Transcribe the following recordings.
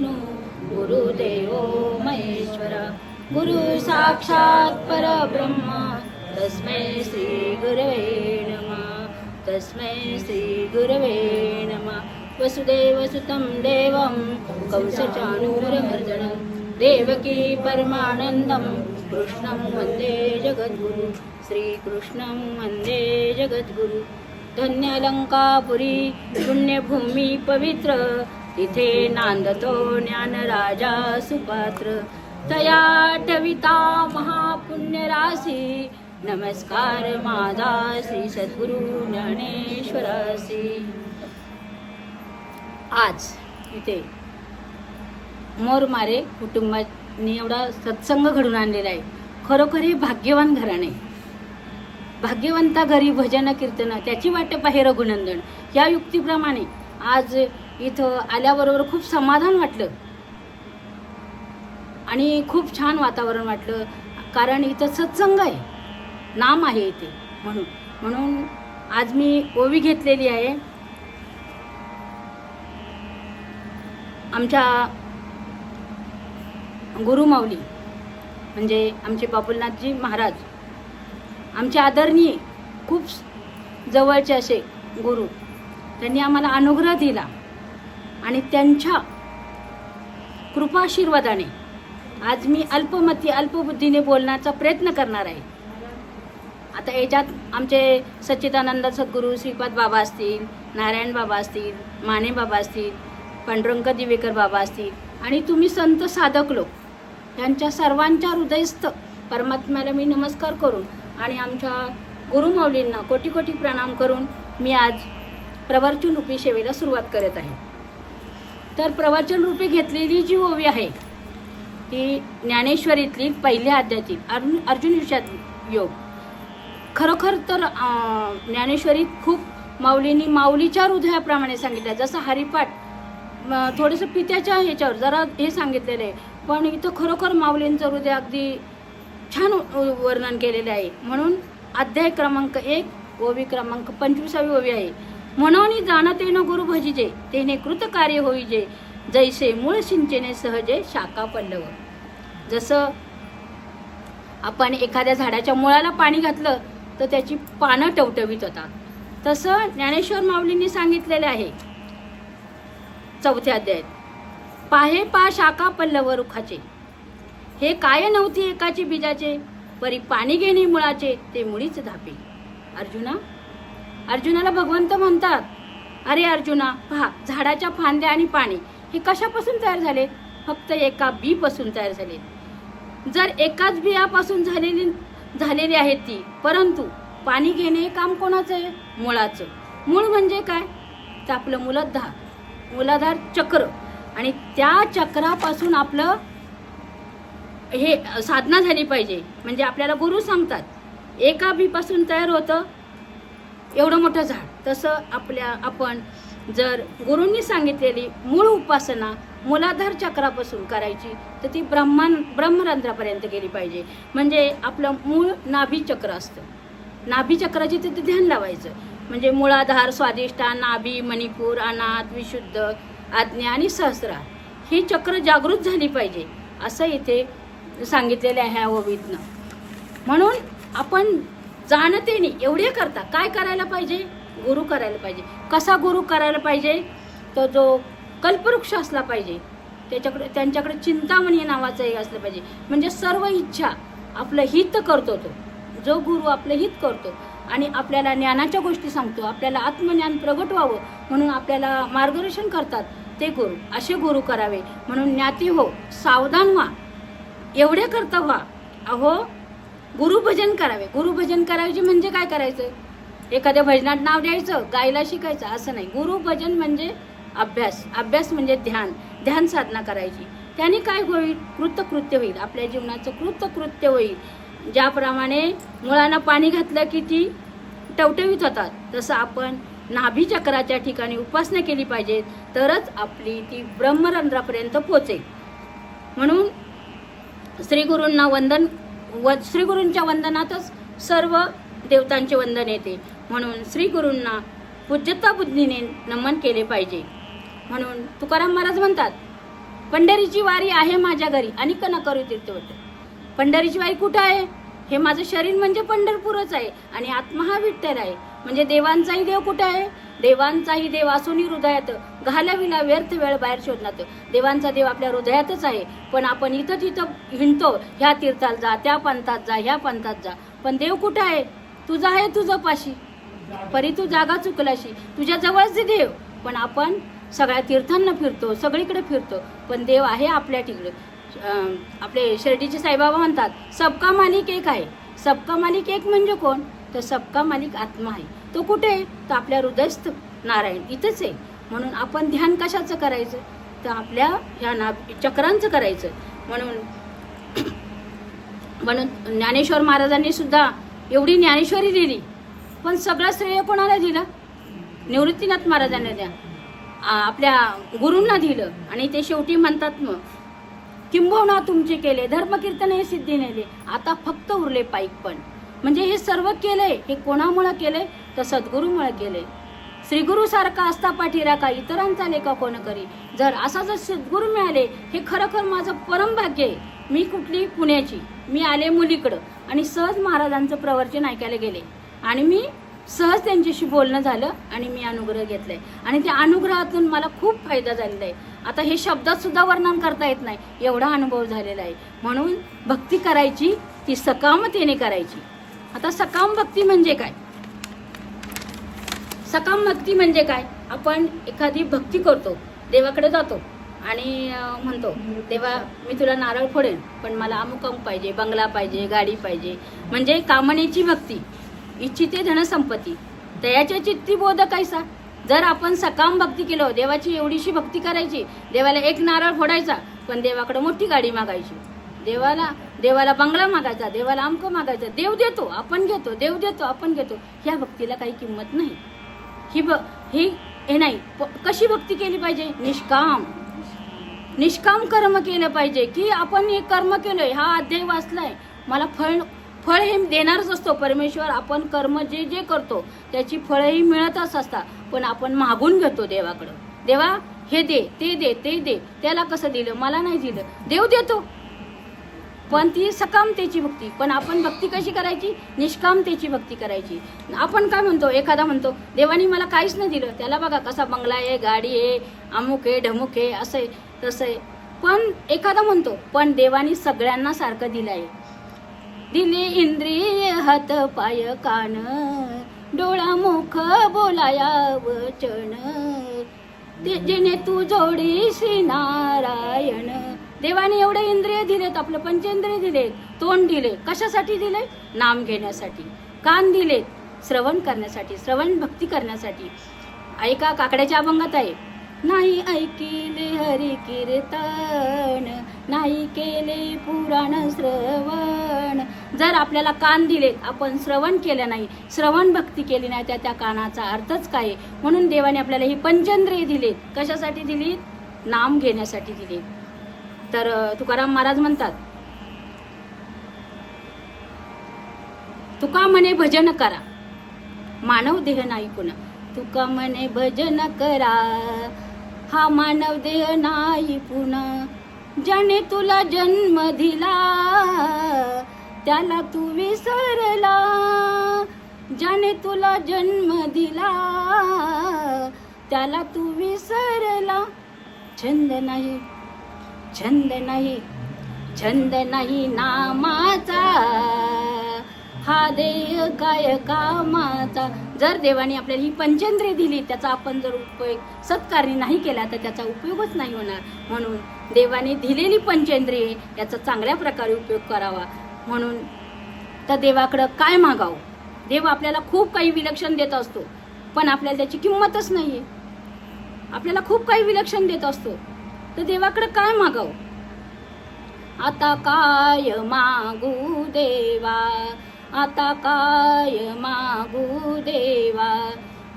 विष्णू गुरुदेव महेश्वर। गुरु साक्षात परब्रह्म। तस्मै श्री गुरवे नमः। तस्मै श्री गुरवे नमः। वसुदेवसुतं देवं कंसचाणूरमर्दनं देवकी परमानन्दं कृष्णं वन्दे जगद्गुरु। श्रीकृष्णं वन्दे जगद्गुरु। धन्यलङ्कापुरी पुण्यभूमी पवित्र। तिथे नांदतो ज्ञानराजा सुपात्र. तया टविता महापुण्यराशी. नमस्कार माझा श्री सद्गुरु ज्ञानेश्वरासी आज इथे मोरमारे कुटुंबाने एवढा सत्संग घडून आणलेला आहे. खरोखर हे भाग्यवान घराणे. भाग्यवंता घरी भजन कीर्तन त्याची वाटप पाहे रघुनंदन. या युक्तीप्रमाणे आज इथं आल्याबरोबर खूप समाधान वाटलं. आणि खूप छान वातावरण वाटलं कारण इथं सत्संग आहे. नाम आहे इथे म्हणून. म्हणून आज मी ओवी घेतलेली आहे. आमच्या गुरुमाऊली म्हणजे आमचे बाबुलनाथजी महाराज. आमचे आदरणीय खूप जवळचे असे गुरु. त्यांनी आम्हाला अनुग्रह दिला. आणि त्यांच्या कृपाशीर्वादाने आज मी अल्पमती अल्पबुद्धीने बोलण्याचा प्रयत्न करणार आहे. आता याच्यात आमचे सच्चिदानंद सद्गुरू श्रीपाद बाबा असतील नारायण बाबा असतील माने बाबा असतील पांडुरंग दिवेकर बाबा असतील आणि तुम्ही संत साधक लोक यांच्या सर्वांच्या हृदयस्थ परमात्म्याला मी नमस्कार करून आणि आमच्या गुरुमौलींना कोटी कोटी प्रणाम करून मी आज प्रवर्चन रूपी सेवेला सुरुवात करत आहे. तर प्रवचन रूपी घेतलेली जी ओवी आहे ती ज्ञानेश्वरीतली पहिल्या अध्यातील अर्जुन अर्जुन विषयात योग. खरोखर तर ज्ञानेश्वरीत खूप माऊलींनी माऊलीच्या हृदयाप्रमाणे सांगितलं. जसं हरिपाठ थोडंसं पित्याच्या ह्याच्यावर जरा हे सांगितलेलं आहे. पण इथं खरोखर माऊलींचं हृदय अगदी छान वर्णन केलेले आहे. म्हणून अध्याय क्रमांक एक ओवी क्रमांक पंचवीसावी ओवी आहे. म्हणून जाणते न गुरु भजिजे तेने कृत कार्य होईजे. जैसे मूळ सिंचने सहजे शाखा पल्लव. जसं आपण एखाद्या झाडाच्या मुळाला पाणी घातलं तर त्याची पानं टवटवीत होतात. तसं ज्ञानेश्वर माऊलींनी सांगितलेले आहे. चौथ्या अध्यायात पाहे पा शाखा पल्लव रुखाचे. हे काय नव्हती एकाचे बीजाचे परी पाणी घेणे मुळाचे ते मुळीच धापे. अर्जुना अर्जुनाला भगवंत म्हणतात. अरे अर्जुना पहा झाडाच्या फांद्या आणि पाणी हे कशापासून तयार झाले? फक्त एका बीपासून तयार झाले. जर एकाच बियापासून झालेली झालेली आहे ती परंतु पाणी घेणे हे काम कोणाचं आहे? मुळाचं. मूळ म्हणजे काय? तर आपलं मुलाधार मुलाधार चक्र. आणि त्या चक्रापासून आपलं हे साधना झाली पाहिजे. म्हणजे आपल्याला गुरु सांगतात. एका बीपासून तयार होतं एवढं मोठं झाड. तसं आपल्या आपण जर गुरूंनी सांगितलेली मूळ उपासना मूलाधार चक्रापासून करायची तर ती ब्रह्मान ब्रह्मरंध्रापर्यंत गेली पाहिजे. म्हणजे आपलं मूळ नाभी चक्र असतं. नाभीचक्राची तिथे ध्यान लावायचं. म्हणजे मूळाधार स्वादिष्ठा नाभी मणिपूर अनाथ विशुद्ध आज्ञा आणि सहस्रा. ही चक्र जागृत झाली पाहिजे असं इथे सांगितलेलं आहे ह्या ओवीतनं. म्हणून आपण जाणतेने एवढे करता. काय करायला पाहिजे? गुरु करायला पाहिजे. कसा गुरु करायला पाहिजे? तो जो कल्पवृक्ष असला पाहिजे त्याच्याकडे त्यांच्याकडे चिंतामणी नावाचं एक असलं पाहिजे. म्हणजे सर्व इच्छा आपलं हित करतो तो. जो गुरु आपलं हित करतो आणि आपल्याला ज्ञानाच्या गोष्टी सांगतो आपल्याला आत्मज्ञान प्रगट व्हावं म्हणून आपल्याला मार्गदर्शन करतात ते गुरु. असे गुरु करावे. म्हणून ज्ञाती हो सावधान व्हा. एवढे करता व्हा. अहो गुरुभजन करावे. गुरुभजन करायचे म्हणजे काय करायचं एखाद्या भजनात नाव द्यायचं गायला शिकायचं असं नाही. गुरुभजन म्हणजे अभ्यास. अभ्यास म्हणजे ध्यान. ध्यान साधना करायची. त्याने काय होईल? कृतकृत्य होईल. आपल्या जीवनाचं कृतकृत्य होईल. ज्याप्रमाणे मुळांना पाणी घातलं की ती टवटवीत होतात. तसं आपण नाभी चक्राच्या ठिकाणी उपासना केली पाहिजे तरच आपली ती ब्रह्मरंध्रापर्यंत पोचेल. म्हणून श्री गुरूंना वंदन व श्रीगुरूंच्या वंदनातच सर्व देवतांचे वंदन येते. म्हणून श्रीगुरूंना पूज्यता बुद्धीने नमन केले पाहिजे. म्हणून तुकाराम महाराज म्हणतात पंढरीची वारी आहे माझ्या घरी आणि न करू तीर्थवट पंढरीची वारी कुठं आहे? हे माझं शरीर म्हणजे पंढरपूरच आहे आणि आत्मा हा विठ्ठल आहे. म्हणजे देवांचाही देव कुठे आहे? देवांचाही देव असूनही हृदयात घालाविला व्यर्थ वेळ बाहेर शोधण्यात. देवांचा देव आपल्या हृदयातच आहे. पण आपण इथं तिथं हिंडतो. ह्या तीर्थात जा त्या पंथात जा ह्या पंथात जा. पण देव कुठं आहे? तुझा आहे तुझं पाशी. परी तू जागा चुकलाशी. तुझ्या जवळच देव. पण आपण सगळ्या तीर्थांना फिरतो सगळीकडे फिरतो. पण देव आहे आपल्या तिकडे आपले शिर्डीचे साईबाबा म्हणतात सबका मालिक एक आहे. सबका मालिक एक म्हणजे कोण? तर सबका मालिक आत्मा आहे. तो कुठे आहे? तर आपल्या हृदयस्थ नारायण इथंच आहे. म्हणून आपण ध्यान कशाचं करायचं? तर आपल्या ह्या ना चक्रांचं करायचं. म्हणून म्हणून ज्ञानेश्वर महाराजांनी सुद्धा एवढी ज्ञानेश्वरी दिली. पण सगळं श्रेय कोणाला दिलं? निवृत्तीनाथ महाराजांना द्या. आपल्या गुरूंना दिलं. आणि ते शेवटी म्हणतात मग किंबहुना तुमचे केले धर्मकीर्तन हे सिद्धी नेले आता फक्त उरले पाईक पण. म्हणजे हे सर्व केलंय हे कोणामुळं केलंय तर सद्गुरूमुळे केलंय श्रीगुरु सारखा असता पाठीराखा इतरांचा लेखा कोण करी? जर असा जर सद्गुरू मिळाले हे खरोखर माझं परमभाग्य आहे. मी कुठली? पुण्याची. मी आले मुलीकडं. आणि सहज महाराजांचं प्रवचन ऐकायला गेले. आणि मी सहज त्यांच्याशी बोलणं झालं आणि मी अनुग्रह घेतलाय. आणि त्या अनुग्रहातून मला खूप फायदा झालेला आहे. आता हे शब्दात सुद्धा वर्णन करता येत नाही. एवढा अनुभव झालेला आहे. म्हणून भक्ती करायची ती सकामतेने करायची. आता सकाम भक्ती म्हणजे काय? सकाम भक्ती म्हणजे काय? आपण एखादी भक्ती करतो देवाकडे जातो आणि म्हणतो देवा मी तुला नारळ फोडेन पण मला अमुक अमुक पाहिजे बंगला पाहिजे गाडी पाहिजे. म्हणजे कामनेची भक्ती इच्छिते धनसंपत्ती. दयाच्या चित्ती बोध कैसा? जर आपण सकाम भक्ती केलो देवाची एवढीशी भक्ती करायची देवाला एक नारळ फोडायचा पण देवाकडे मोठी गाडी मागायची. देवाला देवाला बंगला मागायचा देवाला अमक मागायचा. देव देतो आपण घेतो देव देतो आपण घेतो. ह्या भक्तीला काही किंमत नाही. ही ब ही हे नाही. प- कशी भक्ती केली पाहिजे? निष्काम. निष्काम कर्म केलं पाहिजे. की आपण हे कर्म केलंय हा अध्याय वाचलाय मला फळ फळ हे देणारच असतो. परमेश्वर आपण कर्म जे जे करतो त्याची फळंही मिळतच असतात. पण आपण मागून घेतो देवाकडं. देवा हे दे ते दे ते दे. त्याला कसं दिलं? मला नाही दिलं. देव देतो. पण ती सकामतेची भक्ती. पण आपण भक्ती कशी करायची? निष्कामतेची भक्ती करायची. आपण काय म्हणतो? एखादा म्हणतो देवानी मला काहीच नाही दिलं. त्याला बघा कसा बंगला आहे गाडी आहे अमुक आहे ढमुक आहे असं आहे तसं आहे. पण एखादा म्हणतो पण देवानी सगळ्यांना सारखं दिलं आहे. दिले इंद्रिय हात पाय कान डोळा मुख बोलाया वचन. ते- तू जोडी श्री नारायण. देवाने एवढे इंद्रिय दिलेत आपलं पंचेंद्रिय दिले तोंड दिले. कशासाठी दिले? नाम घेण्यासाठी. कान दिले श्रवण करण्यासाठी श्रवण भक्ती करण्यासाठी. ऐका काकड्याच्या अभंगात आहे नाही ऐकिले हरी कीर्तन नाही केले पुराण श्रवण. जर आपल्याला कान दिले आपण श्रवण केलं नाही श्रवण भक्ती केली नाही त्या त्या कानाचा अर्थच काय? आहे? म्हणून देवाने आपल्याला ही पंचेंद्रिय दिले कशासाठी दिली नाम घेण्यासाठी दिली तर तुकाराम महाराज म्हणतात तुका म्हणे भजन करा मानव देह नाही पुन्हा तुका म्हणे भजन करा हा मानव देह नाही पुन्हा ज्याने तुला जन्म दिला त्याला तू विसरला. ज्याने तुला जन्म दिला त्याला तू विसरला. छंद नाही. छंद नाही छंद नाही नामाचा. हा देह काय कामाचा? जर देवाने आपल्याला ही पंचेंद्रिय दिली त्याचा आपण जर उपयोग सत्कारणी नाही केला तर त्याचा उपयोगच नाही होणार. म्हणून देवाने दिलेली पंचेंद्रिय याचा चांगल्या प्रकारे उपयोग करावा. म्हणून तर देवाकडं काय मागावं? देव आपल्याला खूप काही विलक्षण देत असतो पण आपल्याला त्याची किंमतच नाही आहे आपल्याला खूप काही विलक्षण देत असतो. तर देवाकडे काय मागावं? आता काय मागू देवा? आता काय मागू देवा?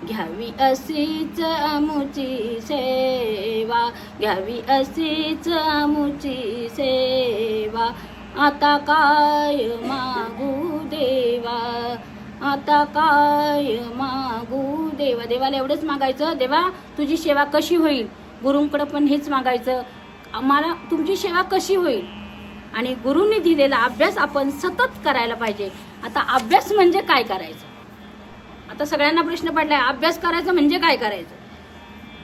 घ्यावी अशीच अमुची सेवा. घ्यावी अशीच अमुची सेवा. आता काय मागू देवा? आता काय मागू देवा? देवाला एवढंच मागायचं देवा तुझी सेवा कशी होईल? गुरुंकडं पण हेच मागायचं. आम्हाला तुमची सेवा कशी होईल? आणि गुरुंनी दिलेला अभ्यास आपण सतत करायला पाहिजे. आता अभ्यास म्हणजे काय करायचं? आता सगळ्यांना प्रश्न पडलाय अभ्यास करायचा म्हणजे काय करायचं?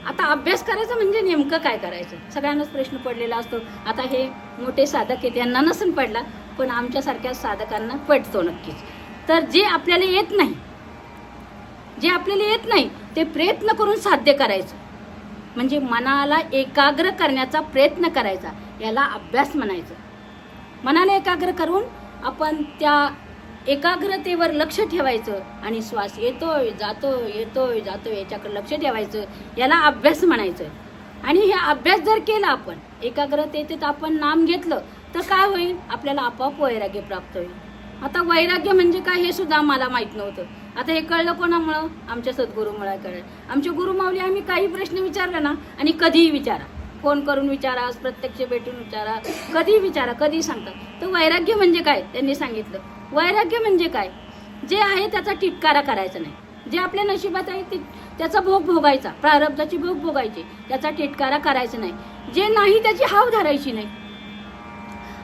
आता अभ्यास करायचा म्हणजे नेमकं काय करायचं? सगळ्यांनाच प्रश्न पडलेला असतो. आता हे मोठे साधक आहेत यांना नसून पडला पण आमच्यासारख्या साधकांना पडतो नक्कीच. तर जे आपल्याला येत नाही जे आपल्याला येत नाही ते प्रयत्न करून साध्य करायचं. म्हणजे मनाला एकाग्र करण्याचा प्रयत्न करायचा याला अभ्यास म्हणायचं. मनाला एकाग्र करून आपण त्या एकाग्रतेवर लक्ष ठेवायचं आणि श्वास येतोय जातोय येतोय जातोय याच्याकडे लक्ष ठेवायचं याला अभ्यास म्हणायचं. आणि हे अभ्यास जर केला आपण एकाग्रतेत आपण नाम घेतलं तर काय होईल? आपल्याला आपोआप वैराग्य प्राप्त होईल. आता वैराग्य म्हणजे काय हे सुद्धा मला माहीत नव्हतं. आता हे कळलं कोणामुळं? आमच्या सद्गुरूमुळे कळलं आमच्या गुरुमाऊली आम्ही काही प्रश्न विचारले ना आणि कधीही विचारा. फोन करून विचारा प्रत्यक्ष भेटून विचारा. कधी विचारा कधी सांगतात तर वैराग्य म्हणजे काय? त्यांनी सांगितलं. वैराग्य म्हणजे काय? जे आहे त्याचा टिटकारा करायचा नाही. जे आपल्या नशिबात आहे ते त्याचा भोग भोगायचा. प्रारब्धाची भोग भोगायची. त्याचा टिटकारा करायचा नाही. जे नाही त्याची हाव धरायची नाही.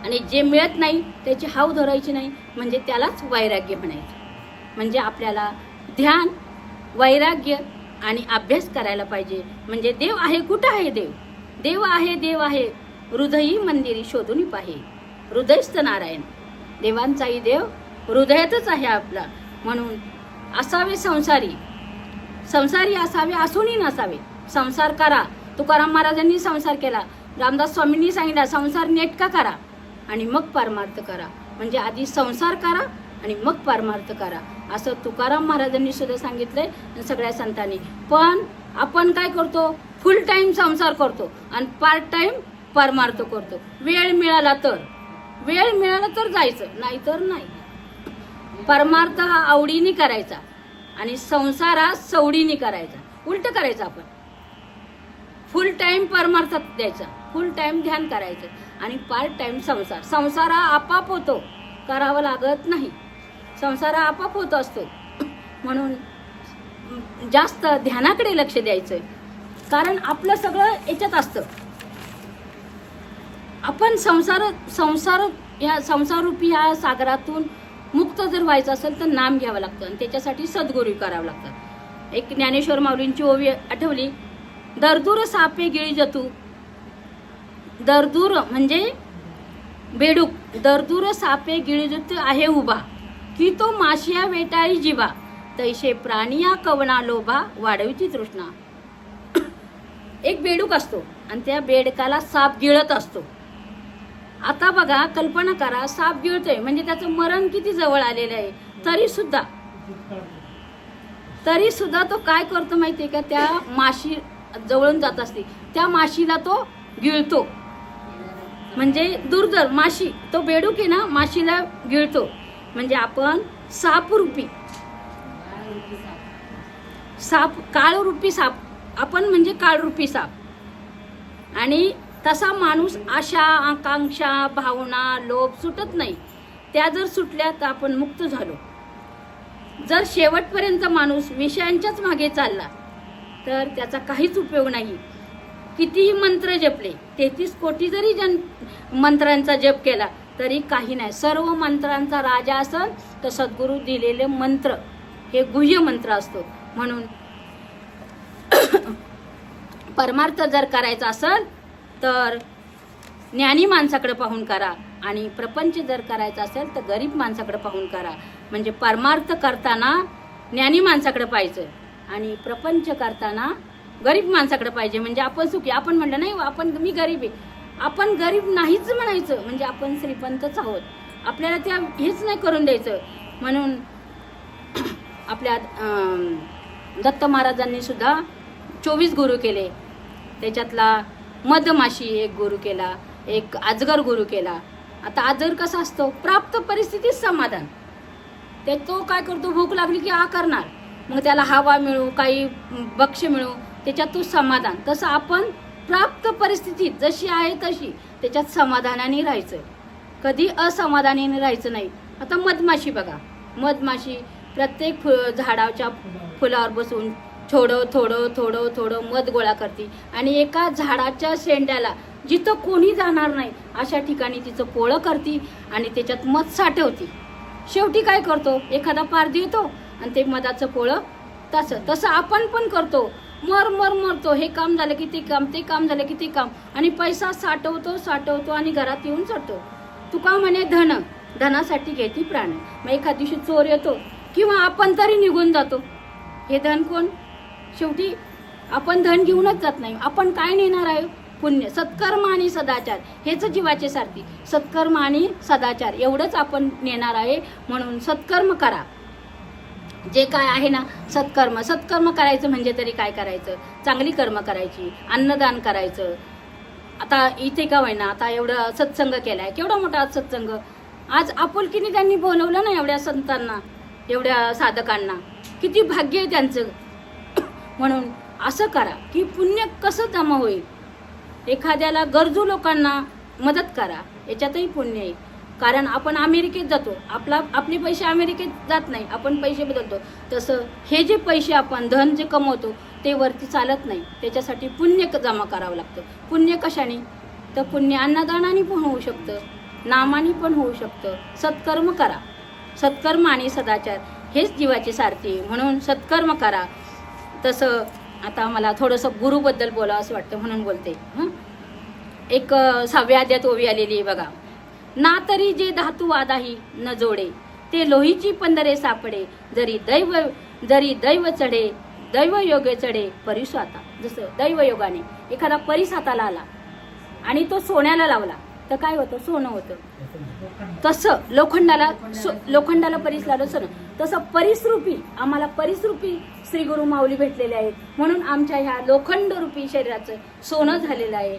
आणि जे मिळत नाही त्याची हाव धरायची नाही म्हणजे त्यालाच वैराग्य म्हणायचं. म्हणजे आपल्याला ध्यान वैराग्य आणि अभ्यास करायला पाहिजे. म्हणजे देव आहे कुठं आहे देव? देव आहे देव आहे. हृदयी मंदिरी शोधून पाहे. हृदयस्थ नारायण. देवांचाही देव हृदयातच आहे आपला. म्हणून असावे संसारी. संसारी असावे असूनही नसावे. संसार करा. तुकाराम महाराजांनी संसार केला. रामदास स्वामींनी सांगितलं संसार नेटका करा. आणि मग परमार्थ करा. म्हणजे आधी संसार करा आणि मग परमार्थ करा. असं तुकाराम महाराजांनी सुद्धा सांगितलंय सगळ्या संतांनी. पण आपण काय करतो? फुल टाइम संसार करतो आणि पार्ट टाइम परमार्थ करतो. वेळ मिळाला तर. वेळ मिळाला तर जायचं नाही तर नाही. परमार्थ हा आवडीने करायचा आणि संसार हा सवडीने करायचा. उलट करायचं आपण. फुल टाइम परमार्थात द्यायचा. फुल टाइम ध्यान करायचं. आणि पार्ट टाइम संसार. संसार हा आपाप होतो करावा लागत नाही. संसार हा आपाप होत असतो. म्हणून जास्त ध्यानाकडे लक्ष द्यायचं कारण आपलं सगळं याच्यात असतं. आपण संसार संसार या संसाररूपी ह्या सागरातून मुक्त जर व्हायचं असेल तर नाम घ्यावं लागतं. आणि त्याच्यासाठी सद्गुरू करावं लागतात एक ज्ञानेश्वर माऊलींची ओवी आठवली दरदूर सापे गिळी जतू दरदूर म्हणजे बेडूक दरदूर सापे गिळजुत आहे उभा. की तो माशिया वेटाळी जीवा. तैसे प्राणिया कवना लोभा वाढवीची तृष्णा. एक बेडूक असतो आणि त्या बेडकाला साप गिळत असतो. आता बघा कल्पना करा साप गिळतोय. म्हणजे त्याचं मरण किती जवळ आलेलं आहे. तरी सुद्धा तरी सुद्धा तो काय करतो माहितीये का? त्या माशी जवळून जात असते. त्या माशीला तो गिळतो. म्हणजे दुर्धर माशी. तो बेडूक आहे ना माशीला गिळतो. म्हणजे आपण सापरूपी साप काळरूपी साप. आपण म्हणजे काळरूपी साप. आणि तसा माणूस आशा आकांक्षा भावना लोभ सुटत नाही. त्या जर सुटल्या तर आपण मुक्त झालो. जर शेवटपर्यंत माणूस विषयांच्याच मागे चालला तर त्याचा काहीच उपयोग नाही. कितीही मंत्र जपले तेहतीस कोटी जरी जन मंत्रांचा जप केला तरी काही नाही. सर्व मंत्रांचा राजा असेल तर सद्गुरू दिलेले मंत्र हे गुह्य मंत्र असतो. म्हणून परमार्थ जर करायचा असेल तर ज्ञानी माणसाकडे पाहून करा. आणि प्रपंच जर करायचा असेल तर गरीब माणसाकडे पाहून करा. म्हणजे परमार्थ करताना ज्ञानी माणसाकडे पाहिजे आणि प्रपंच करताना गरीब माणसाकडे पाहिजे. म्हणजे आपण सुखी आपण म्हणलं नाही हो, आपण मी गरीब आहे. आपण गरीब नाहीच म्हणायचं. म्हणजे आपण श्रीपंतच आहोत. आपल्याला त्या हेच नाही करून द्यायचं. म्हणून आपल्या दत्त महाराजांनी सुद्धा चोवीस गुरु केले. त्याच्यातला मधमाशी एक गुरु केला एक आजगर गुरु केला. आता आजर कसा असतो? प्राप्त परिस्थितीत समाधान. ते तो काय करतो? भूक लागली की आ करणार मग त्याला हवा मिळू काही बक्ष मिळू त्याच्यातून समाधान. तसं आपण प्राप्त परिस्थितीत जशी आहे तशी त्याच्यात समाधानाने राहायचं. कधी असमाधानाने राहायचं नाही. आता मधमाशी बघा. मधमाशी प्रत्येक फु झाडाच्या फुलावर बसून थोडं थोडं थोडं थोडं मध गोळा करते आणि एका झाडाच्या शेंड्याला जिथं कोणी जाणार नाही अशा ठिकाणी तिचं पोळं करते आणि त्याच्यात मध साठवते. शेवटी काय करतो? एखादा पारधी येतो आणि ते मधाचं पोळं तसं तसं आपण पण करतो. मर मर मरतो. हे काम झालं की ते काम ते काम झालं की ते काम. आणि पैसा साठवतो साठवतो आणि घरात येऊन चढतो तुका म्हणे धन धनासाठी घेती प्राण. मग एखाद दिवशी चोर येतो किंवा आपण तरी निघून जातो. हे धन कोण? शेवटी आपण धन घेऊनच जात नाही. आपण काय नेणार आहे? पुण्य. सत्कर्म आणि सदाचार. हेच जीवाचे सारथी. सत्कर्म आणि सदाचार. एवढंच आपण नेणार आहे. म्हणून सत्कर्म करा. जे काय आहे ना सत्कर्म. सत्कर्म करायचं म्हणजे तरी काय करायचं? चांगली कर्म करायची अन्नदान करायचं. आता इथे का होईना आता एवढं सत्संग केलाय. केवढा मोठा आज सत्संग? आज आपुलकीने त्यांनी बोलवलं ना एवढ्या संतांना एवढ्या साधकांना. किती भाग्य आहे त्यांचं. म्हणून असं करा की पुण्य कसं जमा होईल? एखाद्याला गरजू लोकांना मदत करा. याच्यातही पुण्य आहे. कारण आपण अमेरिकेत जातो. आपला आपले पैसे अमेरिकेत जात नाही. आपण पैसे बदलतो. तसं हे जे पैसे आपण धन जे कमवतो ते वरती चालत नाही. त्याच्यासाठी पुण्य क- जमा करावं लागतं. पुण्य कशाने? तर पुण्य अन्नदानाने पण होऊ शकतं. नामाने पण होऊ शकतं. सत्कर्म करा. सत्कर्म आणि सदाचार हेच जीवाची सारथी म्हणून सत्कर्म करा. तसं आता मला थोडंसं गुरुबद्दल बोलावं असं वाटतं म्हणून बोलते. हं? एक सहाव्या अध्यात ओवी आलेली आहे बघा. ना तरी जे धातू वादाही न जोडे ते लोहीची पंधरे सापडे जरी दैव जरी दैव चढे दैव योगे चढे परिस आता जसं दैव योगाने एखादा परिस हाताला आला आणि तो सोन्याला लावला तर काय होतं? सोनं होतं. तसं लोखंडाला सो- लोखंडाला परिस लावलं सोनं. तसं परिसरूपी आम्हाला परिसरूपी श्री गुरु माऊली भेटलेले आहेत. म्हणून आमच्या ह्या लोखंड रूपी शरीराचं सोनं झालेलं आहे.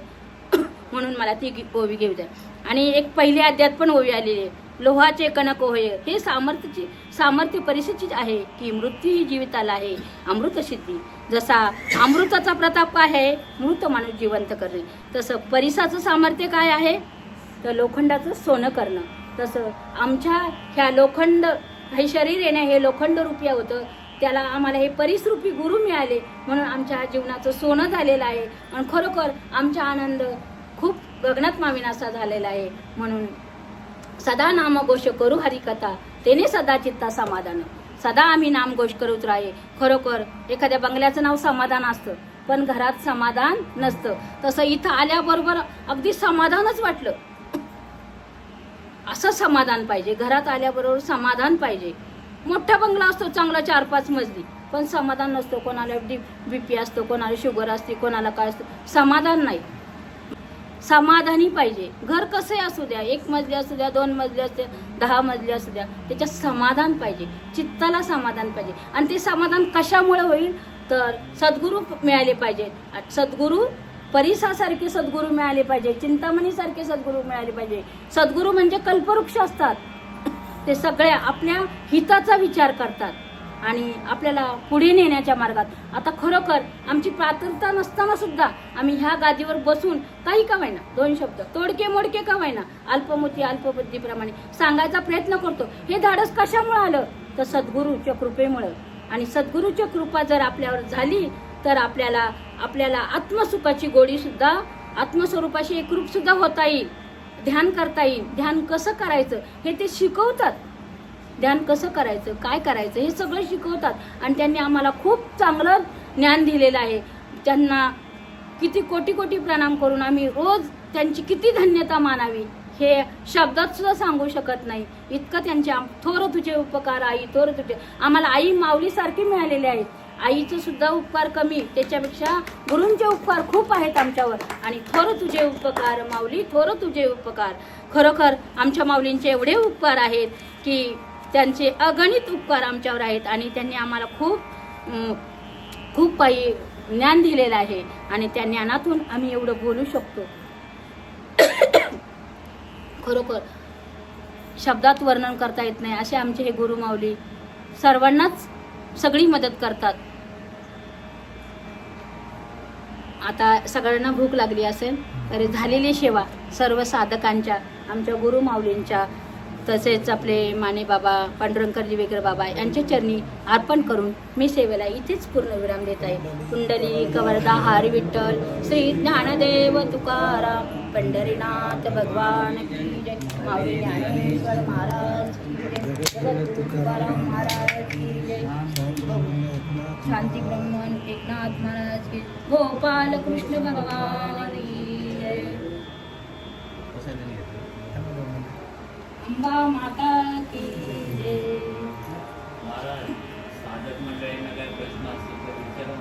म्हणून मला ती ओवी घेऊ द्या. आणि एक पहिल्या अध्यात पण ओवी आलेली आहे. लोहाचे कणक होय हे सामर्थ्याची सामर्थ्य परिस्थितीच आहे की मृत्यू ही जीविताला आहे अमृत सिद्धी. जसा अमृताचा प्रताप आहे मृत माणूस जिवंत करणे. तसं परिसाचं सामर्थ्य काय आहे? तर लोखंडाचं सोनं करणं. तसं आमच्या ह्या लोखंड हे शरीर येणे हे लोखंड रुपया होतं. त्याला आम्हाला हे परिसरूपी गुरु मिळाले. म्हणून आमच्या जीवनाचं सोनं झालेलं आहे. आणि खरोखर आमचा आनंद खूप गगनात माविनासा झालेला आहे म्हणून सदा नामघोष करू हरिकथा तेने सदा चित्ता समाधान. सदा आम्ही नामघोष करूच राहे. खरोखर एखाद्या बंगल्याचं नाव समाधान असतं पण घरात समाधान नसतं. तसं इथं आल्याबरोबर अगदी समाधानच वाटलं. असं समाधान पाहिजे. घरात आल्याबरोबर समाधान पाहिजे. मोठा बंगला असतो चांगला चार पाच मजली. पण समाधान नसतो. कोणाला बीपी असतो कोणाला शुगर असते कोणाला काय असतं. समाधान नाही. समाधानी पाहिजे. घर कसे असू द्या एक मजली असू द्या दोन मजली असू द्या दहा मजली असू द्या त्याच्यात समाधान पाहिजे. चित्ताला समाधान पाहिजे. आणि ते समाधान कशामुळे होईल? तर सद्गुरू मिळाले पाहिजे. सद्गुरू परिसासारखे सद्गुरू मिळाले पाहिजे. चिंतामणीसारखे सद्गुरू मिळाले पाहिजे. सद्गुरू म्हणजे कल्पवृक्ष असतात. ते सगळ्या आपल्या हिताचा विचार करतात. आणि आपल्याला पुढे नेण्याच्या मार्गात. आता खरोखर आमची पात्रता नसताना सुद्धा आम्ही ह्या गादीवर बसून काही का व्हायना दोन शब्द तोडके मोडके का व्हायना अल्पमती अल्पबुद्धीप्रमाणे सांगायचा प्रयत्न करतो. हे धाडस कशामुळे आलं? तर सद्गुरूच्या कृपेमुळं. आणि सद्गुरूच्या कृपा जर आपल्यावर झाली तर आपल्याला आपल्याला आत्मसुखाची गोडी सुद्धा आत्मस्वरूपाशी एकरूप सुद्धा होता येईल. ध्यान करता येईल. ध्यान कसं करायचं? हे ते शिकवतात. ध्यान कसं करायचं काय करायचं हे सगळं शिकवतात. आणि त्यांनी आम्हाला खूप चांगलं ज्ञान दिलेलं आहे. त्यांना किती कोटी कोटी प्रणाम करून आम्ही रोज त्यांची किती धन्यता मानावी हे शब्दात सुद्धा सांगू शकत नाही. इतकं त्यांचे थोर तुझे उपकार आई थोर तुझे. आम्हाला आई माऊलीसारखी मिळालेली आहेत. आईचे सुद्धा उपकार कमी त्याच्यापेक्षा गुरूंचे उपकार खूप आहेत आमच्यावर. आणि थोर तुझे उपकार माऊली थोर तुझे उपकार. खरोखर आमच्या माऊलींचे एवढे उपकार आहेत की त्यांचे अगणित उपकार आमच्यावर आहेत आणि त्यांनी आम्हाला खूप खूप काही ज्ञान दिलेलं आहे आणि त्या ज्ञानातून आम्ही एवढं बोलू शकतो. खरोखर शब्दात वर्णन करता येत नाही असे आमचे हे गुरुमाऊली सर्वांनाच सगळी मदत करतात. आता सगळ्यांना भूक लागली असेल तरी झालेली सेवा सर्व साधकांच्या आमच्या गुरुमाऊलींच्या तसेच आपले माने बाबा पांडुरंकर वेगळे बाबा यांच्या चरणी अर्पण करून मी सेवेला इथेच पूर्णविराम देत आहे. कुंडली कवरदा हरी विठ्ठल श्री ज्ञानदेव तुकाराम पंढरीनाथ भगवान माऊली ज्ञानेश्वर महाराज तुकाराम महाराज की जय. शांती ब्रह्मन एकनाथ महाराज की गोपाल कृष्ण भगवान की अंबा माता की जय। महाराज साधक मंडळींना काय प्रश्न असतील तर विचारा.